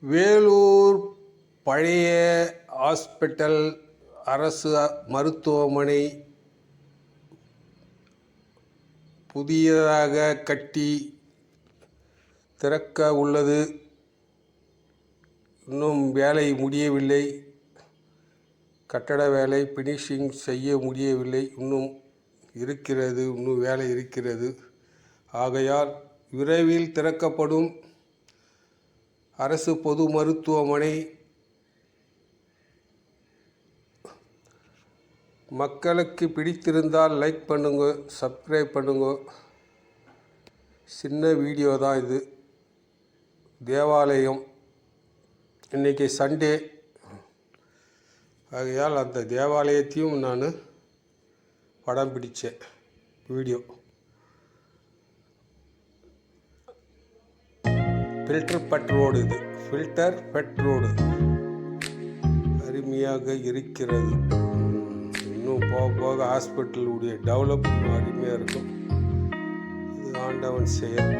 வேலூர் பழைய ஹாஸ்பிட்டல் அரசு மருத்துவமனை புதியதாக கட்டி திறக்க உள்ளது. இன்னும் வேலை முடியவில்லை. கட்டட வேலை ஃபினிஷிங் செய்ய முடியவில்லை. இன்னும் இருக்கிறது. இன்னும் வேலை இருக்கிறது. ஆகையால் விரைவில் திறக்கப்படும் அரசு பொது மருத்துவமனை. மக்களுக்கு பிடித்திருந்தால் லைக் பண்ணுங்க சப்ஸ்கிரைப் பண்ணுங்க. சின்ன வீடியோ தான் இது. தேவாலயம். இன்றைக்கி சண்டே ஆகையால் அந்த தேவாலயத்தையும் நான் படம் பிடித்தேன் வீடியோ ஃபில்டர் பட் ரோடு இது ஃபில்டர் பெட்ரோடு அருமையாக இருக்கிறது. இன்னும் போக போக ஹாஸ்பிட்டலுடைய டெவலப் அருமையாக இருக்கும். இது ஆண்டவன் செயல்.